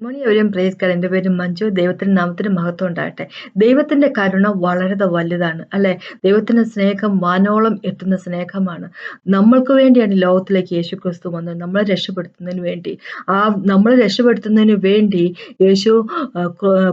Morning praise card എന്റെ പേര് മഞ്ജു. ദൈവത്തിന്റെ നാമത്തിന് മഹത്വം ഉണ്ടാകട്ടെ. ദൈവത്തിന്റെ കരുണ വളരെ വലുതാണ് അല്ലെ? ദൈവത്തിന്റെ സ്നേഹം വാനോളം എത്തുന്ന സ്നേഹമാണ്. നമ്മൾക്ക് വേണ്ടിയാണ് ലോകത്തിലേക്ക് യേശു ക്രിസ്തു വന്നത്. നമ്മളെ രക്ഷപ്പെടുത്തുന്നതിന് വേണ്ടി. ആ നമ്മളെ രക്ഷപ്പെടുത്തുന്നതിന് വേണ്ടി യേശു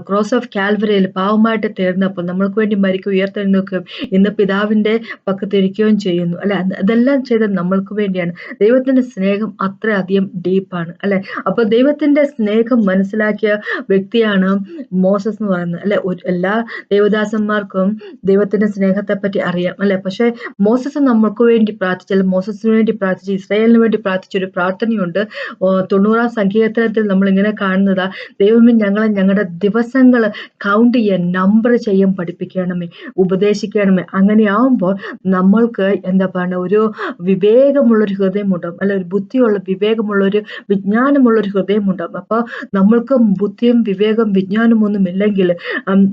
ക്രോസ് ഓഫ് കാൽവരയിൽ പാവമായിട്ട് തീർന്നപ്പോൾ നമ്മൾക്ക് വേണ്ടി മരിക്കും ഉയർത്തെഴുന്നേൽക്കുകയും ഇന്ന് പിതാവിന്റെ പക്കത്തിരിക്കുകയും ചെയ്യുന്നു അല്ലെ? അതെല്ലാം ചെയ്തത് നമ്മൾക്ക് വേണ്ടിയാണ്. ദൈവത്തിന്റെ സ്നേഹം അത്രയധികം ഡീപ്പാണ് അല്ലെ? അപ്പോൾ ദൈവത്തിന്റെ സ്നേഹം മനസ്സിലാക്കിയ വ്യക്തിയാണ് മോസസ് എന്ന് പറയുന്നത്. അല്ലെ? എല്ലാ ദേവദാസന്മാർക്കും ദൈവത്തിന്റെ സ്നേഹത്തെ പറ്റി അറിയാം. അല്ലെ? പക്ഷെ മോസസ് നമ്മൾക്ക് വേണ്ടി പ്രാർത്ഥിച്ച മോസസിന് വേണ്ടി പ്രാർത്ഥിച്ച് ഇസ്രായേലിന് വേണ്ടി പ്രാർത്ഥിച്ച ഒരു പ്രാർത്ഥനയുണ്ട്. തൊണ്ണൂറാം സങ്കീർത്തനത്തിൽ നമ്മൾ ഇങ്ങനെ കാണുന്നത് ദൈവമേ ഞങ്ങളെ ഞങ്ങളുടെ ദിവസങ്ങൾ കൗണ്ട് ചെയ്യാൻ നമ്പർ ചെയ്യാൻ പഠിപ്പിക്കണമേ ഉപദേശിക്കണമേ. അങ്ങനെയാവുമ്പോൾ നമ്മൾക്ക് എന്താ പറയുക ഒരു വിവേകമുള്ളൊരു ഹൃദയമുണ്ടാവും. അല്ലെ? ഒരു ബുദ്ധിയുള്ള വിവേകമുള്ളൊരു വിജ്ഞാനമുള്ളൊരു ഹൃദയമുണ്ടാവും. അപ്പോൾ നമ്മൾക്ക് ബുദ്ധിയും വിവേകം വിജ്ഞാനമൊന്നും ഇല്ലെങ്കിൽ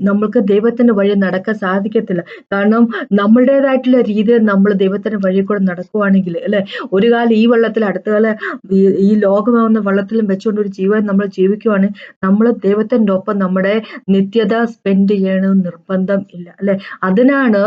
നമ്മൾക്ക് ദൈവത്തിന്റെ വഴി നടക്കാൻ സാധിക്കത്തില്ല. കാരണം നമ്മളുടേതായിട്ടുള്ള രീതിയിൽ നമ്മൾ ദൈവത്തിന്റെ വഴി കൂടെ നടക്കുവാണെങ്കിൽ അല്ലെ? ഒരു കാലം ഈ വെള്ളത്തിൽ അടുത്ത കാലം ഈ ലോകമാവുന്ന വെള്ളത്തിലും വെച്ചുകൊണ്ട് ഒരു ജീവൻ നമ്മൾ ജീവിക്കുവാണെങ്കിൽ നമ്മൾ ദൈവത്തിന്റെ ഒപ്പം നമ്മുടെ നിത്യത സ്പെൻഡ് ചെയ്യണമെന്ന് നിർബന്ധം ഇല്ല അല്ലെ? അതിനാണ്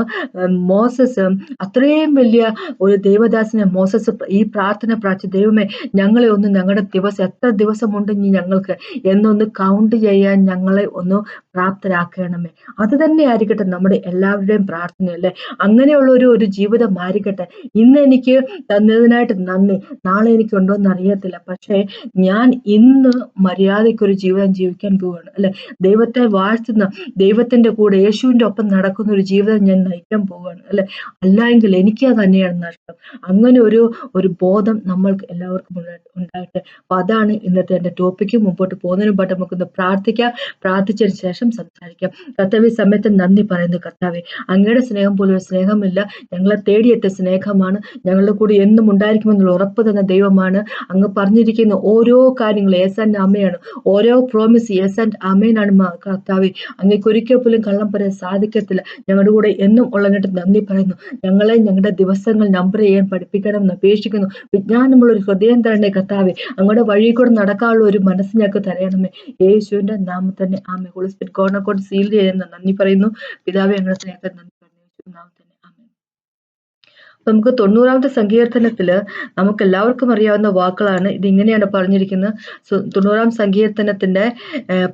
മോസസ് അത്രയും വലിയ ഒരു ദൈവദാസിനെ മോസസ് ഈ പ്രാർത്ഥന പ്രാർത്ഥിച്ച ദൈവമേ ഞങ്ങളെ ഒന്ന് ഞങ്ങളുടെ ദിവസം എത്ര ദിവസമുണ്ട് ഞങ്ങൾക്ക്? എന്നൊന്ന് കൗണ്ട് ചെയ്യാൻ ഞങ്ങളെ ഒന്ന് പ്രാപ്തരാക്കണമേ. അത് തന്നെ ആയിരിക്കട്ടെ നമ്മുടെ എല്ലാവരുടെയും പ്രാർത്ഥനയല്ലേ അങ്ങനെയുള്ള ഒരു ഒരു ജീവിതം ആയിരിക്കട്ടെ. ഇന്ന് എനിക്ക് തന്നതിനായിട്ട് നന്ദി. നാളെ എനിക്ക് ഉണ്ടോ എന്ന് അറിയത്തില്ല. പക്ഷേ ഞാൻ ഇന്ന് മര്യാദയ്ക്കൊരു ജീവിതം ജീവിക്കാൻ പോവുകയാണ് അല്ലെ? ദൈവത്തെ വാഴ്ത്തുന്ന ദൈവത്തിന്റെ കൂടെ യേശുവിന്റെ ഒപ്പം നടക്കുന്ന ഒരു ജീവിതം ഞാൻ നയിക്കാൻ പോവുകയാണ് അല്ലെ? അല്ല എങ്കിൽ എനിക്ക് തന്നെയാണ് നഷ്ടം. അങ്ങനെ ഒരു ഒരു ബോധം നമ്മൾക്ക് എല്ലാവർക്കും ഉണ്ടായിട്ട് അപ്പൊ അതാണ് ഇന്നത്തെ എന്റെ ടോപ്പിക്ക് മുമ്പോട്ട് പോകുന്നതിന് മുമ്പായിട്ട് നമുക്കൊന്ന് പ്രാർത്ഥിക്കാം. പ്രാർത്ഥിച്ചതിന് ശേഷം സംസാരിക്കാം. കർത്താവ് സമയത്ത് നന്ദി പറയുന്നു കർത്താവെ. അങ്ങയുടെ സ്നേഹം പോലൊരു സ്നേഹമില്ല. ഞങ്ങളെ തേടിയെത്തിയ സ്നേഹമാണ്. ഞങ്ങളുടെ കൂടെ എന്നും ഉണ്ടായിരിക്കുമെന്നുള്ള ഉറപ്പ് തന്ന ദൈവമാണ്. അങ്ങ് പറഞ്ഞിരിക്കുന്ന ഓരോ കാര്യങ്ങളും യേസ് ആൻഡ് അമ്മയാണ്. ഓരോ പ്രോമിസ് യേസ് ആൻഡ് അമ്മേനാണ് കർത്താവ്. അങ്ങേക്ക് ഒരിക്കൽ പോലും കള്ളം പറയാൻ സാധിക്കത്തില്ല. ഞങ്ങളുടെ കൂടെ എന്നും ഉള്ളതിനായിട്ട് നന്ദി പറയുന്നു. ഞങ്ങളെ ഞങ്ങളുടെ ദിവസങ്ങൾ നമ്പർ ചെയ്യാൻ പഠിപ്പിക്കണമെന്ന് അപേക്ഷിക്കുന്നു. വിജ്ഞാനമുള്ള ഒരു ഹൃദയം തരണേ കർത്താവെ. അങ്ങയുടെ വഴി കൂടെ നടക്കാനുള്ള ഒരു മനസ്സ് ഞങ്ങൾക്ക് തരയണമേ യേശുവിന്റെ നാമത്തിൽ തന്നെ ആമേ. ഹോളി സ്പിരിറ്റ് കോർണർ സീൽ ചെയ്യുന്ന നന്ദി പറയുന്നു. പിതാവെ ഞങ്ങളുടെ സ്നേഹത്തെ നന്ദി പറഞ്ഞു നാമത്തിൽ നമുക്ക് തൊണ്ണൂറാമത്തെ സങ്കീർത്തനത്തിൽ നമുക്ക് എല്ലാവർക്കും അറിയാവുന്ന വാക്കുകളാണ് ഇത് ഇങ്ങനെയാണ് പറഞ്ഞിരിക്കുന്നത് തൊണ്ണൂറാം സങ്കീർത്തനത്തിന്റെ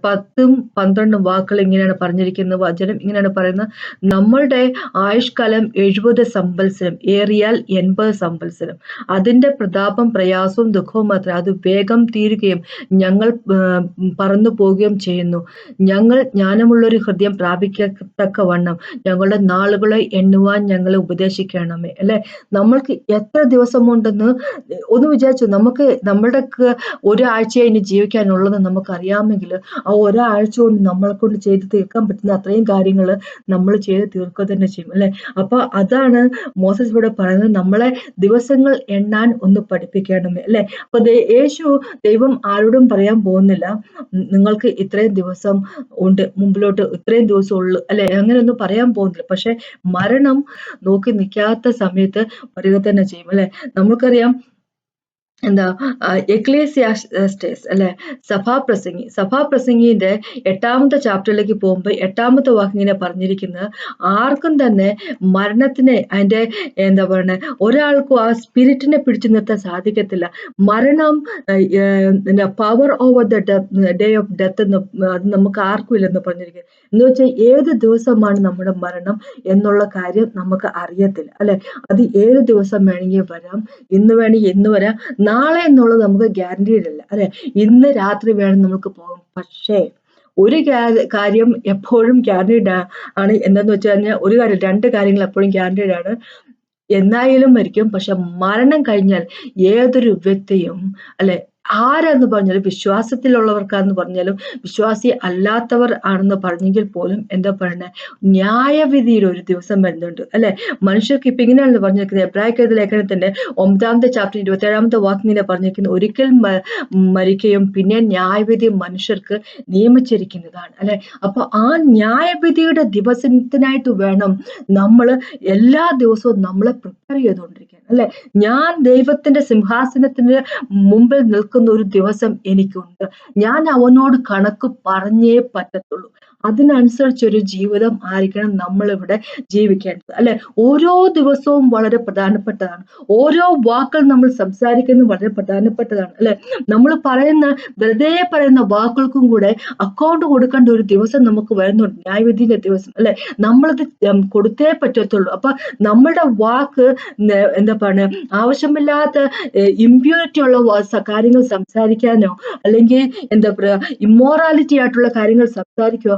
പത്തും പന്ത്രണ്ടും വാക്കുകൾ ഇങ്ങനെയാണ് പറഞ്ഞിരിക്കുന്നത്. വചനം ഇങ്ങനെയാണ് പറയുന്നത്. നമ്മളുടെ ആയുഷ്കാലം എഴുപത് സമ്പത്സരം ഏറിയാൽ എൺപത് സമ്പത്സരം അതിന്റെ പ്രതാപം പ്രയാസവും ദുഃഖവും മാത്രം അത് വേഗം തീരുകയും ഞങ്ങൾ പറന്നു പോവുകയും ചെയ്യുന്നു. ഞങ്ങൾ ജ്ഞാനമുള്ളൊരു ഹൃദയം പ്രാപിക്കത്തക്ക വണ്ണം ഞങ്ങളുടെ നാളുകളെ എണ്ണുവാൻ ഞങ്ങളെ ഉപദേശിക്കണമേ. അല്ലെ? നമ്മൾക്ക് എത്ര ദിവസമുണ്ടെന്ന് ഒന്ന് വിചാരിച്ചു നമുക്ക് നമ്മളുടെ ഒരാഴ്ച ഇനി ജീവിക്കാനുള്ളത് നമുക്കറിയാമെങ്കിൽ ആ ഒരാഴ്ച കൊണ്ട് നമ്മളെ കൊണ്ട് ചെയ്ത് തീർക്കാൻ പറ്റുന്ന അത്രയും കാര്യങ്ങൾ നമ്മൾ ചെയ്ത് തീർക്കുക തന്നെ ചെയ്യും അല്ലെ? അപ്പൊ അതാണ് മോസസ് ഇവിടെ പറയുന്നത്. നമ്മളെ ദിവസങ്ങൾ എണ്ണാൻ ഒന്ന് പഠിപ്പിക്കണമേ അല്ലെ? അപ്പൊ യേശു ദൈവം ആരോടും പറയാൻ പോകുന്നില്ല. നിങ്ങൾക്ക് ഇത്രയും ദിവസം ഉണ്ട് മുമ്പിലോട്ട് ഇത്രയും ദിവസം ഉള്ളു അല്ലെ? അങ്ങനെയൊന്നും പറയാൻ പോകുന്നില്ല. പക്ഷെ മരണം നോക്കി നിൽക്കാത്ത സമയത്ത് സമയത്ത് വരിക തന്നെ ചെയ്യും അല്ലെ? നമുക്കറിയാം എന്താ എക്ലേസിയാസ്റ്റേസ് അല്ലെ? സഭാപ്രസംഗി. സഭാപ്രസംഗിന്റെ എട്ടാമത്തെ ചാപ്റ്ററിലേക്ക് പോകുമ്പോൾ എട്ടാമത്തെ വാക്ക് ഇങ്ങനെ പറഞ്ഞിരിക്കുന്നത് ആർക്കും തന്നെ മരണത്തിനെ അതിന്റെ എന്താ പറയുക ഒരാൾക്കും ആ സ്പിരിറ്റിനെ പിടിച്ചു നിർത്താൻ സാധിക്കത്തില്ല. മരണം power over the day of death എന്ന് അത് നമുക്ക് ആർക്കും ഇല്ലെന്ന് പറഞ്ഞിരിക്കുന്നത്. എന്ന് വെച്ചാൽ ഏത് ദിവസമാണ് നമ്മുടെ മരണം എന്നുള്ള കാര്യം നമുക്ക് അറിയത്തില്ല അല്ലെ? അത് ഏത് ദിവസം വേണമെങ്കിൽ വരാം ഇന്ന് വേണമെങ്കിൽ ഇന്ന് വരാം നാളെ എന്നുള്ളത് നമുക്ക് ഗ്യാരണ്ടീഡ് അല്ല. അല്ലെ? ഇന്ന് രാത്രി വേണം നമുക്ക് പോകാം പക്ഷേ ഒരു കാര്യം എപ്പോഴും ഗ്യാരണ്ടീഡ് ആണ് എന്തെന്ന് വെച്ച് കഴിഞ്ഞാൽ ഒരു കാര്യം രണ്ട് കാര്യങ്ങൾ എപ്പോഴും ഗ്യാരണ്ടീഡ് ആണ്. എന്നായാലും മരിക്കും. പക്ഷെ മരണം കഴിഞ്ഞാൽ ഏതൊരു വ്യക്തിയും അല്ലെ ആരെന്ന് പറഞ്ഞാലും വിശ്വാസത്തിലുള്ളവർക്കാന്ന് പറഞ്ഞാലും വിശ്വാസി അല്ലാത്തവർ ആണെന്ന് പറഞ്ഞെങ്കിൽ പോലും എന്താ പറയണേ? ന്യായവിധിയിൽ ഒരു ദിവസം വരുന്നുണ്ട് അല്ലെ? മനുഷ്യർക്ക് ഇപ്പൊ ഇങ്ങനെയാണെന്ന് പറഞ്ഞിരിക്കുന്നത്. എബ്രാഹിക്കത് ലേഖനത്തിന്റെ ഒമ്പതാമത്തെ ചാപ്റ്റർ ഇരുപത്തേഴാമത്തെ വാക്ക് ഇങ്ങനെ പറഞ്ഞിരിക്കുന്നത് ഒരിക്കൽ മരിക്കുകയും പിന്നെ ന്യായവിധി മനുഷ്യർക്ക് നിയമിച്ചിരിക്കുന്നതാണ് അല്ലെ? അപ്പൊ ആ ന്യായവിധിയുടെ ദിവസത്തിനായിട്ട് വേണം നമ്മൾ എല്ലാ ദിവസവും നമ്മളെ പ്രിപ്പയർ ചെയ്തുകൊണ്ടിരിക്കാൻ അല്ലെ? ഞാൻ ദൈവത്തിന്റെ സിംഹാസനത്തിന് മുമ്പിൽ നിൽക്കും നിൽക്കുന്ന ഒരു ദിവസം എനിക്കുണ്ട്. ഞാൻ അവനോട് കണക്ക് പറഞ്ഞേ പറ്റത്തുള്ളൂ. അതിനനുസരിച്ചൊരു ജീവിതം ആയിരിക്കണം നമ്മളിവിടെ ജീവിക്കേണ്ടത് അല്ലെ? ഓരോ ദിവസവും വളരെ പ്രധാനപ്പെട്ടതാണ്. ഓരോ വാക്കുകൾ നമ്മൾ സംസാരിക്കുന്നത് വളരെ പ്രധാനപ്പെട്ടതാണ് അല്ലെ? നമ്മൾ പറയുന്ന വെറുതെ പറയുന്ന വാക്കുകൾക്കും കൂടെ അക്കൗണ്ട് കൊടുക്കേണ്ട ഒരു ദിവസം നമുക്ക് വരുന്നുണ്ട്. ന്യായവിധിന്റെ ദിവസം അല്ലെ? നമ്മളത് കൊടുത്തേ പറ്റത്തുള്ളൂ. അപ്പൊ നമ്മളുടെ വാക്ക് എന്താ പറയുക ആവശ്യമില്ലാത്ത ഇമ്പ്യൂരിറ്റി ഉള്ള കാര്യങ്ങൾ സംസാരിക്കാനോ അല്ലെങ്കിൽ എന്താ പറയുക ഇമ്മോറാലിറ്റി ആയിട്ടുള്ള കാര്യങ്ങൾ സംസാരിക്കോ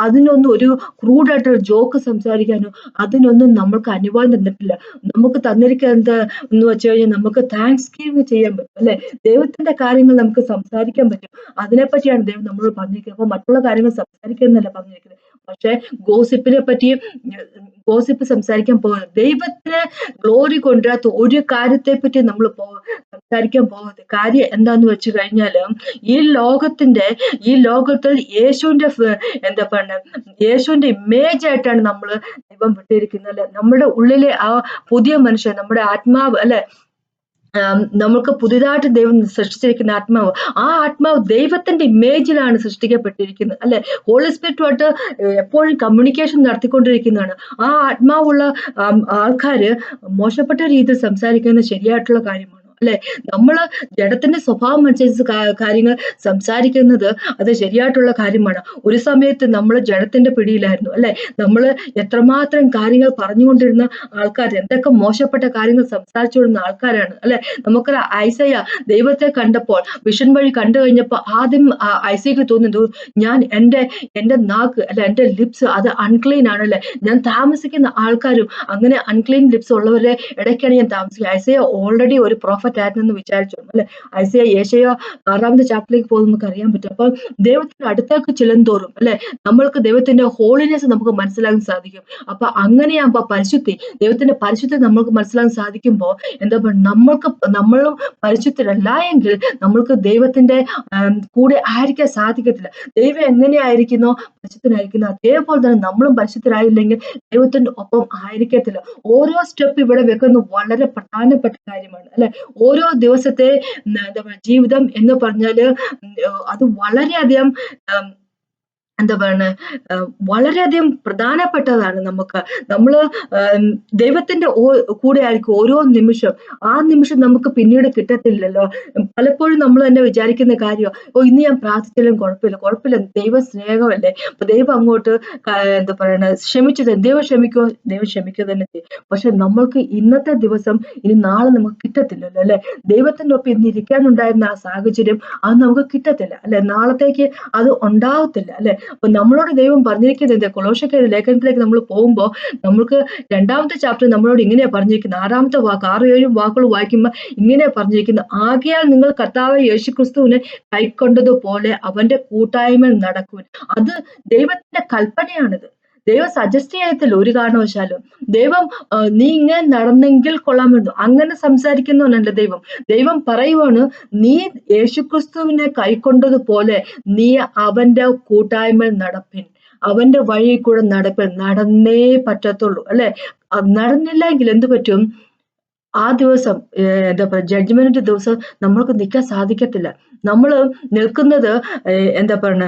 അതിനൊന്നും ഒരു ക്രൂഡായിട്ടുള്ള ജോക്ക് സംസാരിക്കാനോ അതിനൊന്നും നമ്മൾക്ക് അനുവാദം തന്നിട്ടില്ല. നമുക്ക് തന്നിരിക്കുന്നത് എന്ന് വെച്ച് കഴിഞ്ഞാൽ നമുക്ക് താങ്ക്സ് ഗീവിങ് ചെയ്യാൻ പറ്റും അല്ലെ? ദൈവത്തിന്റെ കാര്യങ്ങൾ നമുക്ക് സംസാരിക്കാൻ പറ്റും. അതിനെപ്പറ്റിയാണ് ദൈവം നമ്മൾ പറഞ്ഞിരിക്കുന്നത്. അപ്പൊ മറ്റുള്ള കാര്യങ്ങൾ സംസാരിക്കുന്നല്ല പറഞ്ഞിരിക്കുന്നത്. പക്ഷെ ഗോസിപ്പിനെ പറ്റിയും ഗോസിപ്പ് സംസാരിക്കാൻ പോകുന്നത് ദൈവത്തിന് ഗ്ലോറി കൊണ്ടുവരാത്ത ഒരു കാര്യത്തെ പറ്റി നമ്മൾ സംസാരിക്കാൻ പോകുന്നത്. കാര്യം എന്താന്ന് വെച്ച് കഴിഞ്ഞാൽ ഈ ലോകത്തിന്റെ ഈ ലോകത്തിൽ യേശുവിന്റെ എന്താ പറയുക യേശുവിന്റെ ഇമേജ് ആയിട്ടാണ് നമ്മൾ ദൈവം വിട്ടിരിക്കുന്നത് അല്ലെ? നമ്മുടെ ഉള്ളിലെ ആ പുതിയ മനുഷ്യൻ നമ്മുടെ ആത്മാവ് അല്ലെ? നമുക്ക് പുതിയതായിട്ട് ദൈവം സൃഷ്ടിച്ചിരിക്കുന്ന ആത്മാവ് ആ ആത്മാവ് ദൈവത്തിന്റെ ഇമേജിലാണ് സൃഷ്ടിക്കപ്പെട്ടിരിക്കുന്നത് അല്ലെ? ഹോളി സ്പിരിറ്റുമായിട്ട് എപ്പോഴും കമ്മ്യൂണിക്കേഷൻ നടത്തിക്കൊണ്ടിരിക്കുന്നതാണ്. ആ ആത്മാവുള്ള ആൾക്കാര് മോശപ്പെട്ട രീതിയിൽ സംസാരിക്കുന്നത് ശരിയായിട്ടുള്ള കാര്യമാണ്. അല്ലെ? നമ്മൾ ജഡത്തിന്റെ സ്വഭാവം അനുസരിച്ച് കാര്യങ്ങൾ സംസാരിക്കുന്നത് അത് ശരിയായിട്ടുള്ള കാര്യമാണ്. ഒരു സമയത്ത് നമ്മൾ ജഡത്തിന്റെ പിടിയിലായിരുന്നു അല്ലെ? നമ്മൾ എത്രമാത്രം കാര്യങ്ങൾ പറഞ്ഞുകൊണ്ടിരുന്ന ആൾക്കാർ എന്തൊക്കെ മോശപ്പെട്ട കാര്യങ്ങൾ സംസാരിച്ചുകൊണ്ടിരുന്ന ആൾക്കാരാണ് അല്ലെ? നമുക്കൊരു ഐസയ ദൈവത്തെ കണ്ടപ്പോൾ വിഷൻ വഴി കണ്ടു കഴിഞ്ഞപ്പോൾ ആദ്യം ഐസയ്ക്ക് തോന്നുന്നു ഞാൻ എന്റെ എന്റെ നാക്ക് അല്ലെ എന്റെ ലിപ്സ് അത് അൺക്ലീൻ ആണ് അല്ലെ? ഞാൻ താമസിക്കുന്ന ആൾക്കാരും അങ്ങനെ അൺക്ലീൻ ലിപ്സ് ഉള്ളവരെ ഇടയ്ക്കാണ് ഞാൻ താമസിക്കുക ഐസയ ഓൾറെഡി ഒരു പ്രോഫറ്റ് എന്ന് വിചാരിച്ചു അല്ലെ? ഐസിയ ഏഷ്യ ആറാമത്തെ ചാപ്റ്ററിലേക്ക് പോകുന്ന നമുക്ക് അറിയാൻ പറ്റും. അപ്പൊ ദൈവത്തിന്റെ അടുത്തേക്ക് ചെല്ലുന്തോറും അല്ലെ? നമ്മൾക്ക് ദൈവത്തിന്റെ ഹോളിനെസ് നമുക്ക് മനസ്സിലാക്കാൻ സാധിക്കും. അപ്പൊ അങ്ങനെയാകുമ്പോ പരിശുദ്ധി ദൈവത്തിന്റെ പരിശുദ്ധി നമ്മൾക്ക് മനസ്സിലാക്കാൻ സാധിക്കുമ്പോൾ എന്താ പറയുക നമ്മൾക്ക് നമ്മളും പരിശുദ്ധരല്ല എങ്കിൽ നമ്മൾക്ക് ദൈവത്തിന്റെ കൂടെ ആയിരിക്കാൻ സാധിക്കത്തില്ല. ദൈവം എങ്ങനെയായിരിക്കുന്നോ പരിശുദ്ധനായിരിക്കുന്നു. അതേപോലെ തന്നെ നമ്മളും പരിശുദ്ധരായില്ലെങ്കിൽ ദൈവത്തിന്റെ ഒപ്പം ആയിരിക്കത്തില്ല. ഓരോ സ്റ്റെപ്പ് ഇവിടെ വെക്കുന്നത് വളരെ പ്രധാനപ്പെട്ട കാര്യമാണ് അല്ലെ? ഓരോ ദിവസത്തെ എന്താ പറയുക ജീവിതം എന്ന് പറഞ്ഞാൽ അത് വളരെയധികം എന്താ പറയണ വളരെയധികം പ്രധാനപ്പെട്ടതാണ് നമുക്ക്. നമ്മൾ ദൈവത്തിന്റെ കൂടെ ആയിരിക്കും ഓരോ നിമിഷം. ആ നിമിഷം നമുക്ക് പിന്നീട് കിട്ടത്തില്ലല്ലോ. പലപ്പോഴും നമ്മൾ തന്നെ വിചാരിക്കുന്ന കാര്യം ഓ ഇന്ന് ഞാൻ പ്രാർത്ഥിച്ചാലും കുഴപ്പമില്ല കുഴപ്പമില്ല ദൈവ സ്നേഹമല്ലേ? അപ്പൊ ദൈവം അങ്ങോട്ട് എന്താ പറയണ തന്നെ ദൈവം ക്ഷമിക്കോ ദൈവം ക്ഷമിക്കുക തന്നെ ചെയ്യും. പക്ഷെ നമ്മൾക്ക് ഇന്നത്തെ ദിവസം ഇനി നാളെ നമുക്ക് കിട്ടത്തില്ലല്ലോ അല്ലെ? ദൈവത്തിന്റെ ഒപ്പം ഇന്ന് ഇരിക്കാനുണ്ടായിരുന്ന ആ സാഹചര്യം അത് നമുക്ക് കിട്ടത്തില്ല അല്ലെ? നാളത്തേക്ക് അത് ഉണ്ടാവത്തില്ല അല്ലെ? അപ്പൊ നമ്മളോട് ദൈവം പറഞ്ഞിരിക്കുന്നത് കൊളോഷയ്ക്ക് ലേഖനത്തിലേക്ക് നമ്മൾ പോകുമ്പോൾ നമ്മൾക്ക് രണ്ടാമത്തെ ചാപ്റ്റർ നമ്മളോട് ഇങ്ങനെയാ പറഞ്ഞിരിക്കുന്നത്. ആറാമത്തെ വാക്ക് ആറ് ഏഴും വാക്കുകൾ വായിക്കുമ്പോൾ ഇങ്ങനെയാ പറഞ്ഞിരിക്കുന്നത്. ആകയാൽ നിങ്ങൾ കർത്താവ് യേശുക്രിസ്തുവിനെ കൈക്കൊണ്ടതുപോലെ അവന്റെ കൂട്ടായ്മ നടക്കുവാൻ. അത് ദൈവത്തിന്റെ കൽപ്പനയാണിത്. ദൈവം സജസ്റ്റ് ചെയ്യത്തില്ല ഒരു കാരണവശാലും. ദൈവം നീ ഇങ്ങനെ നടന്നെങ്കിൽ കൊള്ളാമെന്നു. അങ്ങനെ സംസാരിക്കുന്നവനല്ല ദൈവം. ദൈവം പറയുവാണ് നീ യേശുക്രിസ്തുവിനെ കൈക്കൊണ്ടതുപോലെ നീ അവന്റെ കൂട്ടായ്മ നടപ്പിൻ. അവന്റെ വഴി കൂടെ നടപ്പിൽ നടന്നേ പറ്റത്തുള്ളൂ. അല്ലെ? നടന്നില്ലെങ്കിൽ എന്തു പറ്റും? ആ ദിവസം എന്താ പറയുക ജഡ്ജ്മെന്റ് ദിവസം നമ്മൾക്ക് നിൽക്കാൻ സാധിക്കത്തില്ല. നമ്മൾ നിൽക്കുന്നത് എന്താ പറയണ?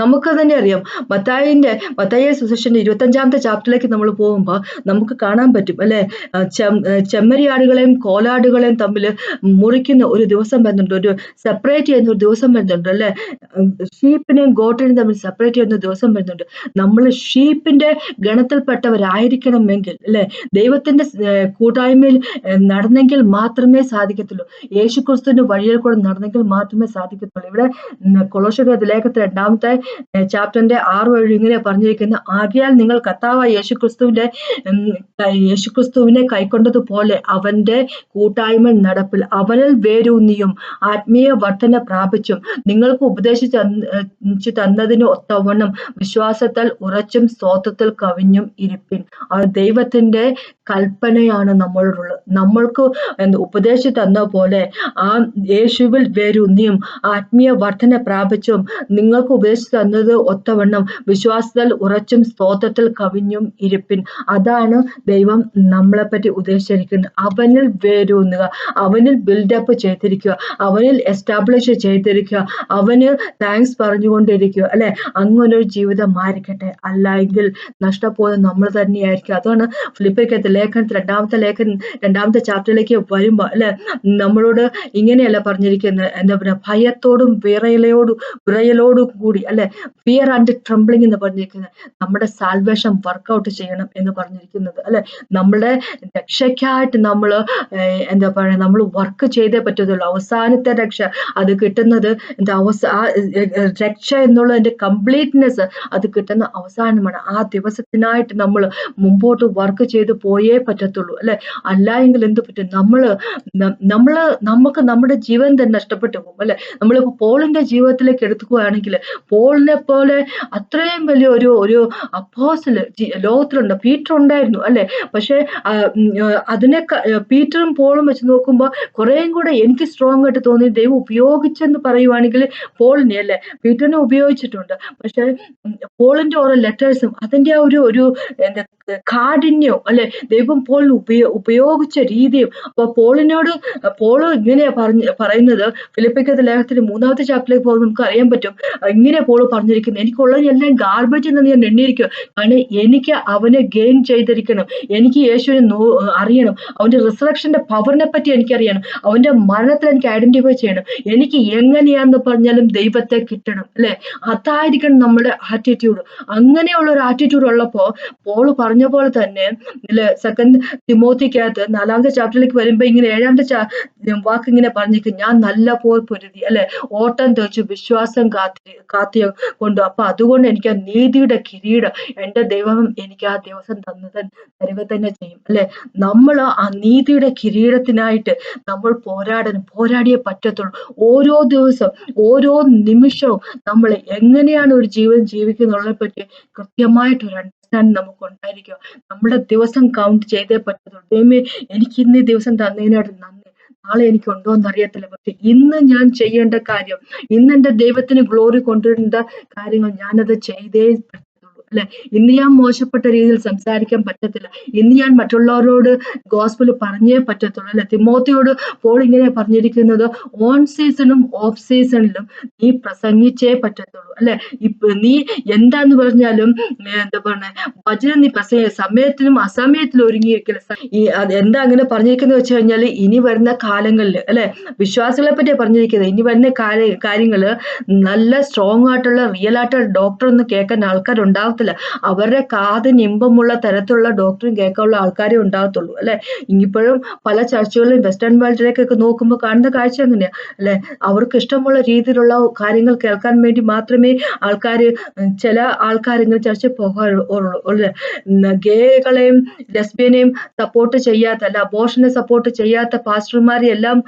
നമുക്ക് തന്നെ അറിയാം. മത്തായിന്റെ മത്തായ സുസേഷന്റെ ഇരുപത്തഞ്ചാമത്തെ ചാപ്റ്ററിലേക്ക് നമ്മൾ പോകുമ്പോൾ നമുക്ക് കാണാൻ പറ്റും അല്ലെ? ചെമ്മരിയാടുകളെയും കോലാടുകളെയും തമ്മിൽ മുറിക്കുന്ന ഒരു ദിവസം വരുന്നുണ്ട്. ഒരു സെപ്പറേറ്റ് ചെയ്യുന്ന ഒരു ദിവസം വരുന്നുണ്ട് അല്ലെ? ഷീപ്പിനെയും ഗോട്ടിനെയും തമ്മിൽ സെപ്പറേറ്റ് ചെയ്യുന്ന ദിവസം വരുന്നുണ്ട്. നമ്മൾ ഷീപ്പിന്റെ ഗണത്തിൽപ്പെട്ടവരായിരിക്കണമെങ്കിൽ അല്ലെ? ദൈവത്തിന്റെ കൂട്ടായ്മയിൽ നടന്നെങ്കിൽ മാത്രമേ സാധിക്കത്തുള്ളൂ. യേശു ക്രിസ്തുവിന്റെ വഴിയിൽ കൂടെ നടന്നെങ്കിൽ മാത്രമേ സാധിക്കത്തുള്ളൂ. ഇവിടെ കൊളോഷ ലേഖത്തിൽ രണ്ടാം രണ്ടാമത്തെ ചാപ്റ്ററിന്റെ ആറ് വഴി ഇങ്ങനെ പറഞ്ഞിരിക്കുന്ന. ആകിയാൽ നിങ്ങൾ കർത്താവായ യേശുക്രിസ്തുവിന്റെ യേശുക്രിസ്തുവിനെ കൈക്കൊണ്ടതുപോലെ അവന്റെ കൂട്ടായ്മ നടപ്പിൽ അവനിൽ വേരൂന്നിയും ആത്മീയ വർധന പ്രാപിച്ചും നിങ്ങൾക്ക് ഉപദേശിച്ചു തന്നതിന് ഒത്തവണ്ണം വിശ്വാസത്താൽ ഉറച്ചും സ്തോത്രത്തിൽ കവിഞ്ഞും ഇരിപ്പിൻ. ദൈവത്തിന്റെ കൽപ്പനയാണ് നമ്മളോടുള്ളത് നമ്മൾക്ക് എന്ത് ഉപദേശിച്ചു തന്ന പോലെ ആ യേശുവിൽ വേരൂന്നിയും ആത്മീയ വർധന പ്രാപിച്ചും നിങ്ങൾക്ക് ഉപദേശിച്ചു തന്നത് ഒത്തവണ്ണം വിശ്വാസത്തിൽ ഉറച്ചും സ്തോത്രത്തിൽ കവിഞ്ഞും ഇരിപ്പിൻ. അതാണ് ദൈവം നമ്മളെപ്പറ്റി ഉദ്ദേശിച്ചിരിക്കുന്നത് അവനിൽ വേരൂന്നുക. അവനിൽ ബിൽഡപ്പ് ചെയ്തിരിക്കുക. അവനിൽ എസ്റ്റാബ്ലിഷ് ചെയ്തിരിക്കുക. അവന് താങ്ക്സ് പറഞ്ഞുകൊണ്ടിരിക്കുക. അല്ലെ? അങ്ങനെ ഒരു ജീവിതം മാറിക്കട്ടെ അല്ല എങ്കിൽ നഷ്ടപ്പോയത് നമ്മൾ തന്നെയായിരിക്കും. അതാണ് ഫിലിപ്പിക്കത്തെ ലേഖനത്തിൽ രണ്ടാമത്തെ ലേഖനം രണ്ടാമത്തെ ചാപ്റ്ററിലേക്ക് വരുമ്പോൾ അല്ലെ? നമ്മളോട് ഇങ്ങനെയല്ല പറഞ്ഞിരിക്കുന്നത്? എന്താ പറയുക ഭയത്തോടും വിറയലയോടും വിറയലോടും കൂടി അല്ലെ? ഫിയർ ആൻഡ് ട്രംബ്ലിംഗ് എന്ന് പറഞ്ഞിരിക്കുന്നത് നമ്മുടെ സാൽവേഷൻ വർക്ക്ഔട്ട് ചെയ്യണം എന്ന് പറഞ്ഞിരിക്കുന്നത് അല്ലെ? നമ്മുടെ രക്ഷയ്ക്കായിട്ട് നമ്മൾ എന്താ പറയുക നമ്മൾ വർക്ക് ചെയ്തേ പറ്റത്തുള്ളൂ. അവസാനത്തെ രക്ഷ അത് കിട്ടുന്നത് എന്താ അവസാന രക്ഷ എന്നുള്ളതിന്റെ കംപ്ലീറ്റ്നെസ് അത് കിട്ടുന്ന അവസാനമാണ്. ആ ദിവസത്തിനായിട്ട് നമ്മൾ മുമ്പോട്ട് വർക്ക് ചെയ്ത് പോയേ പറ്റത്തുള്ളൂ അല്ലെ? അല്ല എങ്കിൽ എന്ത് പറ്റും? നമ്മൾ നമ്മൾ നമുക്ക് നമ്മുടെ ജീവൻ തന്നെ നഷ്ടപ്പെട്ടു പോകും അല്ലെ? നമ്മളിപ്പോൾ പോളിന്റെ ജീവിതത്തിലേക്ക് എടുക്കുകയാണെങ്കിൽ പോളിനെ പോലെ അത്രയും വലിയ ഒരു ഒരു അപ്പോസിൽ ലോകത്തിലുണ്ട്. പീറ്റർ ഉണ്ടായിരുന്നു അല്ലെ? പക്ഷെ അതിനെ പീറ്ററും പോളും വെച്ച് നോക്കുമ്പോൾ കുറേയും കൂടെ എനിക്ക് സ്ട്രോങ് ആയിട്ട് തോന്നി. ദൈവം ഉപയോഗിച്ചെന്ന് പറയുവാണെങ്കിൽ പോളിനെ അല്ലെ? പീറ്ററിനെ ഉപയോഗിച്ചിട്ടുണ്ട്. പക്ഷെ പോളിന്റെ ഓരോ ലെറ്റേഴ്സും അതിന്റെ ഒരു ഒരു എന്താ കാഠിന്യവും അല്ലെ? ദൈവം പോളിന് ഉപയോ ഉപയോഗിച്ച രീതിയും അപ്പൊ പോളിനോട് പോൾ ഇങ്ങനെയാ പറഞ്ഞ പറയുന്നത്. ഫിലിപ്പിക്കത്തെ ലേഖത്തിന്റെ മൂന്നാമത്തെ ചാപ്റ്ററിലേക്ക് പോകുമ്പോൾ നമുക്ക് അറിയാൻ പറ്റും. ഇങ്ങനെ പോൾ പറഞ്ഞിരിക്കുന്നത് എനിക്കുള്ളത് എല്ലാം ഗാർബേജ് എന്ന് ഞാൻ എണ്ണിയിരിക്കും കാരണം എനിക്ക് അവനെ ഗെയിൻ ചെയ്തിരിക്കണം. എനിക്ക് യേശുവിനെ നോ അറിയണം. അവന്റെ റിസറക്ഷന്റെ പവറിനെ പറ്റി എനിക്കറിയണം. അവന്റെ മരണത്തിൽ എനിക്ക് ഐഡന്റിഫൈ ചെയ്യണം. എനിക്ക് എങ്ങനെയാന്ന് പറഞ്ഞാലും ദൈവത്തെ കിട്ടണം. അല്ലെ? അതായിരിക്കണം നമ്മുടെ ആറ്റിറ്റ്യൂഡ് അങ്ങനെയുള്ള ഒരു ആറ്റിറ്റ്യൂഡ് ഉള്ളപ്പോ പോൾ പറഞ്ഞ പോലെ തന്നെ സെക്കൻഡ് തിമോത്തിക്കകത്ത് നാലാമത്തെ ചാപ്റ്ററിലേക്ക് വരുമ്പോ ഇങ്ങനെ ഏഴാമത്തെ ചാ വാക്ക് ഇങ്ങനെ പറഞ്ഞിരിക്കും ഞാൻ നല്ല പോൽ പൊരുതി അല്ലെ? ഓട്ടം തെച്ചു വിശ്വാസം കാത്തി കാത്തി കൊണ്ടു. അപ്പൊ അതുകൊണ്ട് എനിക്ക് ആ നീതിയുടെ കിരീടം എന്റെ ദൈവം എനിക്ക് ആ ദിവസം തന്നത് തരുക തന്നെ ചെയ്യും അല്ലെ? നമ്മൾ ആ നീതിയുടെ കിരീടത്തിനായിട്ട് നമ്മൾ പോരാടണം പോരാടിയേ പറ്റത്തുള്ളൂ. ഓരോ ദിവസം ഓരോ നിമിഷവും നമ്മൾ എങ്ങനെയാണ് ഒരു ജീവൻ ജീവിക്കുന്നുള്ളതിനെ പറ്റി കൃത്യമായിട്ട് ഒരു അണ്ടർസ്റ്റാൻഡിങ് നമുക്ക് ഉണ്ടായിരിക്കുക നമ്മുടെ ദിവസം കൗണ്ട് ചെയ്തേ പറ്റത്തുള്ളൂ. ദൈവമേ എനിക്ക് ഇന്ന് ദിവസം തന്നതിനായിട്ട് നന്ദി. നാളെ എനിക്ക് ഉണ്ടോ എന്ന് അറിയത്തില്ല പക്ഷെ ഇന്ന് ഞാൻ ചെയ്യേണ്ട കാര്യം ഇന്ന് എന്റെ ദൈവത്തിന് ഗ്ലോറി കൊണ്ടുവരേണ്ട കാര്യങ്ങൾ ഞാനത് ചെയ്തേ അല്ലെ? ഇന്ന് ഞാൻ മോശപ്പെട്ട രീതിയിൽ സംസാരിക്കാൻ പറ്റത്തില്ല. ഇന്ന് ഞാൻ മറ്റുള്ളവരോട് ഗോസ്പിൾ പറഞ്ഞേ പറ്റത്തുള്ളൂ. അല്ലെ? തിമോത്തിയോട് പോൾ ഇങ്ങനെ പറഞ്ഞിരിക്കുന്നത് ഓൺ സീസണും ഓഫ് സീസണിലും നീ പ്രസംഗിച്ചേ പറ്റത്തുള്ളൂ. അല്ലെ? നീ എന്താന്ന് പറഞ്ഞാലും എന്താ പറഞ്ഞ വചനം നീ പ്രസംഗ സമയത്തിലും അസമയത്തിലും ഒരുങ്ങിയിരിക്കുന്ന ഈ എന്താ അങ്ങനെ പറഞ്ഞിരിക്കുന്നത് വെച്ച് കഴിഞ്ഞാൽ ഇനി വരുന്ന കാലങ്ങളിൽ അല്ലെ? വിശ്വാസികളെ പറ്റിയാ പറഞ്ഞിരിക്കുന്നത്. ഇനി വരുന്ന കാര്യങ്ങൾ നല്ല സ്ട്രോങ് ആയിട്ടുള്ള റിയൽ ആയിട്ടുള്ള ഡോക്ടർ ഒന്നും കേൾക്കാൻ ആൾക്കാർ ഉണ്ടാകത്തില്ല അവരുടെ കാതിന് ഇമ്പമുള്ള തരത്തിലുള്ള ഡോക്ടറും കേൾക്കാനുള്ള ആൾക്കാരെ ഉണ്ടാകത്തുള്ളൂ അല്ലെ? ഇപ്പോഴും പല ചർച്ചകളിലും വെസ്റ്റേൺ വേൾഡിലേക്കൊക്കെ നോക്കുമ്പോൾ കാണുന്ന കാഴ്ച അങ്ങനെയാ അല്ലെ? അവർക്ക് ഇഷ്ടമുള്ള രീതിയിലുള്ള കാര്യങ്ങൾ കേൾക്കാൻ വേണ്ടി മാത്രമേ ആൾക്കാർ ചില ആൾക്കാർ ഇങ്ങനെ ചർച്ച പോകാറുള്ളൂ അല്ലെ ഗേകളെയും ലെസ്ബിയനെയും സപ്പോർട്ട് ചെയ്യാത്ത അല്ല അബോഷനെ സപ്പോർട്ട് ചെയ്യാത്ത പാസ്റ്റർമാരെ എല്ലാം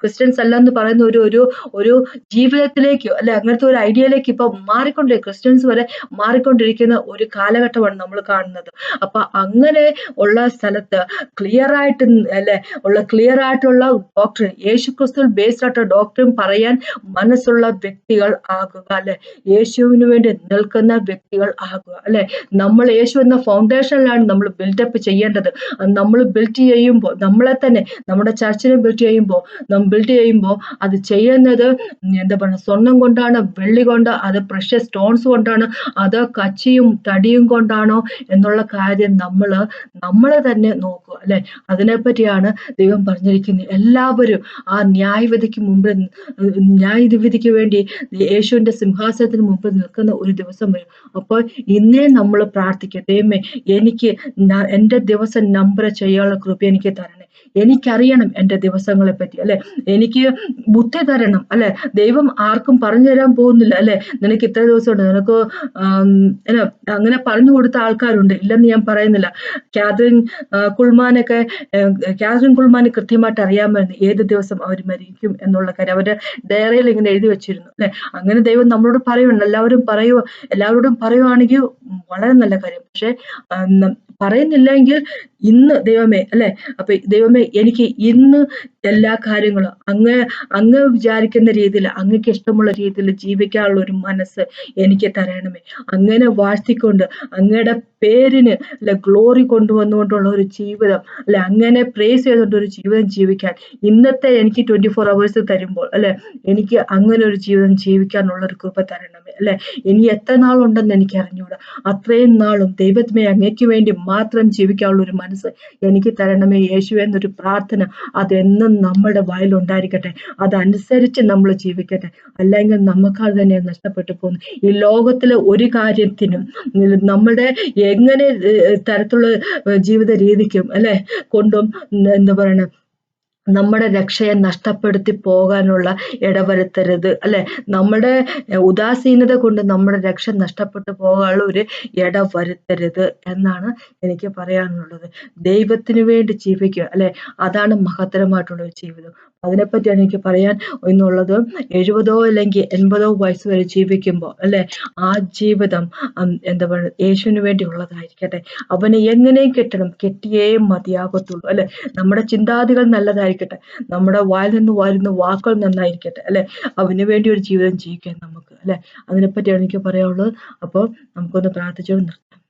ക്രിസ്ത്യൻസ് അല്ല എന്ന് പറയുന്ന ഒരു ഒരു ഒരു ജീവിതത്തിലേക്ക് അല്ലെ അങ്ങനത്തെ ഒരു ഐഡിയയിലേക്ക് ഇപ്പൊ മാറിക്കൊണ്ടിരിക്കും ക്രിസ്ത്യൻസ് വരെ മാറിക്കൊണ്ടിരിക്കുന്ന ഒരു കാലഘട്ടമാണ് നമ്മൾ കാണുന്നത്. അപ്പൊ അങ്ങനെ ഉള്ള സ്ഥലത്ത് ക്ലിയർ ആയിട്ട് അല്ലെ ഉള്ള ക്ലിയർ ആയിട്ടുള്ള ഡോക്ടർ യേശു ക്രിസ്തു ബേസ്ഡ് ആയിട്ടുള്ള ഡോക്ടറും പറയാൻ മനസ്സുള്ള വ്യക്തികൾ ആകുക അല്ലെ യേശുവിന് വേണ്ടി നിൽക്കുന്ന വ്യക്തികൾ ആകുക അല്ലെ? നമ്മൾ യേശു എന്ന ഫൗണ്ടേഷനിലാണ് നമ്മൾ ബിൽഡപ്പ് ചെയ്യേണ്ടത്. നമ്മൾ ബിൽഡ് ചെയ്യുമ്പോൾ നമ്മളെ തന്നെ നമ്മുടെ ചർച്ചിനെ ബിൽഡ് ചെയ്യുമ്പോൾ നമ്മൾ ബിൽഡ് ചെയ്യുമ്പോൾ അത് ചെയ്യുന്നത് എന്താ പറയുക സ്വർണം കൊണ്ടാണ് വെള്ളി കൊണ്ട് അത് പ്രഷ്യ സ്റ്റോൺസ് കൊണ്ടാണ് അത് കച്ചിയും തടിയും കൊണ്ടാണോ എന്നുള്ള കാര്യം നമ്മൾ നമ്മൾ തന്നെ നോക്കുക അല്ലെ? അതിനെപ്പറ്റിയാണ് ദൈവം പറഞ്ഞിരിക്കുന്നത്. എല്ലാവരും ആ ന്യായവിധിക്ക് മുമ്പ് ന്യായവിധിക്ക് വേണ്ടി യേശുവിന്റെ സിംഹാസനത്തിന് മുമ്പ് നിൽക്കുന്ന ഒരു ദിവസം വരും. അപ്പോൾ ഇന്നേ നമ്മൾ പ്രാർത്ഥിക്കുക ദൈവമേ എനിക്ക് എന്റെ ദിവസം നമ്പർ ചെയ്യാനുള്ള കൃപ എനിക്ക് തരണേ എനിക്കറിയണം എന്റെ ദിവസങ്ങളെ പറ്റി അല്ലെ? എനിക്ക് ബുദ്ധി തരണം അല്ലെ? ദൈവം ആർക്കും പറഞ്ഞു തരാൻ പോകുന്നില്ല അല്ലെ? നിനക്ക് ഇത്ര ദിവസമുണ്ട്. നിനക്ക് അങ്ങനെ പറഞ്ഞു കൊടുത്ത ആൾക്കാരുണ്ട്. ഇല്ലെന്ന് ഞാൻ പറയുന്നില്ല. കാതറിൻ കുൾമാനൊക്കെ കാതറിൻ കുൾമാന് കൃത്യമായിട്ട് അറിയാമായിരുന്നു ഏത് ദിവസം അവർ മരിക്കും എന്നുള്ള കാര്യം. അവരുടെ ഡയറിയിൽ ഇങ്ങനെ എഴുതി വെച്ചിരുന്നു അല്ലെ? അങ്ങനെ ദൈവം നമ്മളോട് പറയുന്നുണ്ട്. എല്ലാവരും പറയുക എല്ലാവരോടും പറയുവാണെങ്കിൽ വളരെ നല്ല കാര്യം. പക്ഷെ പറയുന്നില്ലെങ്കിൽ ഇന്ന് ദൈവമേ അല്ലെ? അപ്പൊ ദൈവമേ എനിക്ക് ഇന്ന് എല്ലാ കാര്യങ്ങളും അങ്ങ് അങ്ങ് വിചാരിക്കുന്ന രീതിയിൽ അങ്ങക്ക് ഇഷ്ടമുള്ള രീതിയിൽ ജീവിക്കാനുള്ള ഒരു മനസ്സ് എനിക്ക് തരണമേ. അങ്ങനെ വാഴ്ത്തിക്കൊണ്ട് അങ്ങയുടെ പേരിന് അല്ലെ ഗ്ലോറി കൊണ്ടുവന്നുകൊണ്ടുള്ള ഒരു ജീവിതം അല്ലെ അങ്ങനെ പ്രേസ് ചെയ്തുകൊണ്ട് ഒരു ജീവിതം ജീവിക്കാൻ ഇന്നത്തെ എനിക്ക് ട്വന്റി ഫോർ അവേഴ്സ് തരുമ്പോൾ അല്ലെ എനിക്ക് അങ്ങനെ ഒരു ജീവിതം ജീവിക്കാനുള്ള ഒരു കൃപ തരണമേ അല്ലെ? ഇനി എത്ര നാളുണ്ടെന്ന് എനിക്ക് അറിഞ്ഞൂടാ അത്രയും നാളും ദൈവത്തിനെ അങ്ങേക്ക് വേണ്ടി മാത്രം ജീവിക്കാനുള്ള ഒരു മനസ്സ് എനിക്ക് തരണമേ യേശു എന്നൊരു പ്രാർത്ഥന അതെന്നും നമ്മുടെ വായിലുണ്ടായിരിക്കട്ടെ. അതനുസരിച്ച് നമ്മൾ ജീവിക്കട്ടെ. അല്ലെങ്കിൽ നമുക്കത് തന്നെ നഷ്ടപ്പെട്ടു പോകുന്നു. ഈ ലോകത്തിലെ ഒരു കാര്യത്തിനും നമ്മുടെ എങ്ങനെ തരത്തിലുള്ള ജീവിത രീതിക്കും അല്ലെ? കൊണ്ടും എന്താ പറയണ? നമ്മുടെ രക്ഷയെ നഷ്ടപ്പെടുത്തി പോകാനുള്ള ഇടവരുത്തരുത് അല്ലെ? നമ്മുടെ ഉദാസീനത കൊണ്ട് നമ്മുടെ രക്ഷ നഷ്ടപ്പെട്ടു പോകാനുള്ള ഒരു ഇടവരുത്തരുത് എന്നാണ് എനിക്ക് പറയാനുള്ളത്. ദൈവത്തിന് വേണ്ടി ജീവിക്കുക അല്ലെ? അതാണ് മഹത്തരമായിട്ടുള്ള ഒരു ജീവിതം. അതിനെപ്പറ്റിയാണ് എനിക്ക് പറയാൻ എന്നുള്ളത് എഴുപതോ അല്ലെങ്കിൽ എൺപതോ വയസ്സ് വരെ ജീവിക്കുമ്പോൾ അല്ലെ? ആ ജീവിതം എന്താ പറയുക യേശുവിന് വേണ്ടി ഉള്ളതായിരിക്കട്ടെ. അവനെ എങ്ങനെയും കെട്ടണം? കെട്ടിയേ മതിയാകത്തുള്ളൂ അല്ലെ? നമ്മുടെ ചിന്താതികൾ നല്ലതായിരിക്കട്ടെ. നമ്മുടെ വായിൽ നിന്ന് വരുന്ന വാക്കുകൾ നന്നായിരിക്കട്ടെ അല്ലെ? അവന് വേണ്ടി ഒരു ജീവിതം ജീവിക്കാൻ നമുക്ക് അല്ലെ? അതിനെപ്പറ്റിയാണ് എനിക്ക് പറയാനുള്ളത്. അപ്പോൾ നമുക്കൊന്ന് പ്രാർത്ഥിച്ചു നിർത്താം.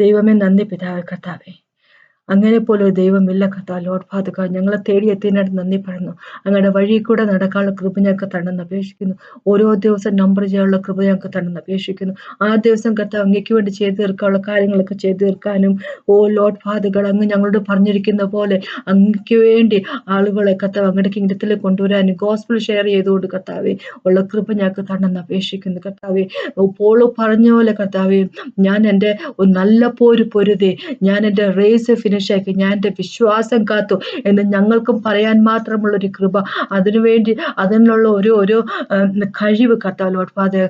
ദൈവമേ നന്ദി പിതാവ് കർത്താവേ. അങ്ങനെ പോലെ ഒരു ദൈവമില്ല കഥ ലോഡ് ഫാദക ഞങ്ങളെ തേടി എത്തിയതിനായിട്ട് നന്ദി പറയുന്നു. അങ്ങയുടെ വഴി കൂടെ നടക്കാനുള്ള കൃപ ഞങ്ങൾക്ക് തണ്ടെന്ന് അപേക്ഷിക്കുന്നു. ഓരോ ദിവസം നമ്പർ ചെയ്യാനുള്ള കൃപ ഞങ്ങൾക്ക് തണ്ടെന്ന് അപേക്ഷിക്കുന്നു. ആ ദിവസം കഥ അങ്ങയ്ക്ക് വേണ്ടി ചെയ്തു തീർക്കാനുള്ള കാര്യങ്ങളൊക്കെ ചെയ്തു തീർക്കാനും ഓ ലോഡ് ഫാദുകൾ അങ്ങ് ഞങ്ങളോട് പറഞ്ഞിരിക്കുന്ന പോലെ അങ്ങയ്ക്ക് വേണ്ടി ആളുകളെ കത്ത അങ്ങയുടെ കിങ്ഡത്തിൽ കൊണ്ടുവരാനും ഗോസ്പിൾ ഷെയർ ചെയ്തുകൊണ്ട് കത്താവെ ഉള്ള കൃപ ഞങ്ങൾക്ക് തണ്ടെന്ന് അപേക്ഷിക്കുന്നു. കത്താവെ പോൾ പറഞ്ഞ പോലെ കത്താവെ ഞാൻ എന്റെ നല്ല പോര് പൊരുതി ഞാൻ എന്റെ റേസ് ഫിനിഷ് ഫിനിഷാക്കി ഞാൻ എന്റെ വിശ്വാസം കാത്തു എന്ന് ഞങ്ങൾക്കും പറയാൻ മാത്രമുള്ള ഒരു കൃപ അതിനുവേണ്ടി അതിനുള്ള ഒരു ഒരു കഴിവ് കർത്താവ് ലോഡ് ഫാദർ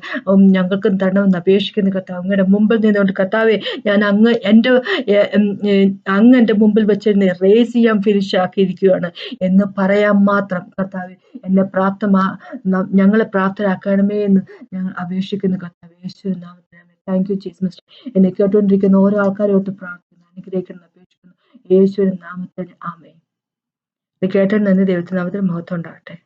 ഞങ്ങൾക്കും തരണമെന്ന് അപേക്ഷിക്കുന്ന കർത്താവ്. അങ്ങയുടെ മുമ്പിൽ നിന്നുകൊണ്ട് കർത്താവെ ഞാൻ അങ്ങ് എന്റെ അങ്ങ് എന്റെ മുമ്പിൽ വെച്ചിരുന്ന് റേസ് ചെയ്യാൻ ഫിനിഷ് ആക്കിയിരിക്കുകയാണ് എന്ന് പറയാൻ മാത്രം കർത്താവ് എന്നെ പ്രാപ്തമാ ഞങ്ങളെ പ്രാപ്തരാക്കണമേ എന്ന് ഞങ്ങൾ അപേക്ഷിക്കുന്നു കർത്താവ്. യേശു നാമത്തിൽ താങ്ക് യു ചീസ് മിസ്റ്റർ എന്നെ കേട്ടുകൊണ്ടിരിക്കുന്ന ഓരോ ആൾക്കാരോട്ട് പ്രാർത്ഥന അനുഗ്രഹിക്കണം യേശുവിൻ നാമത്തിൽ ആമേ ഇത് കേട്ട നന്ദി. ദൈവത്തിന് നാമത്തിൽ മഹത്വം ഉണ്ടാകട്ടെ.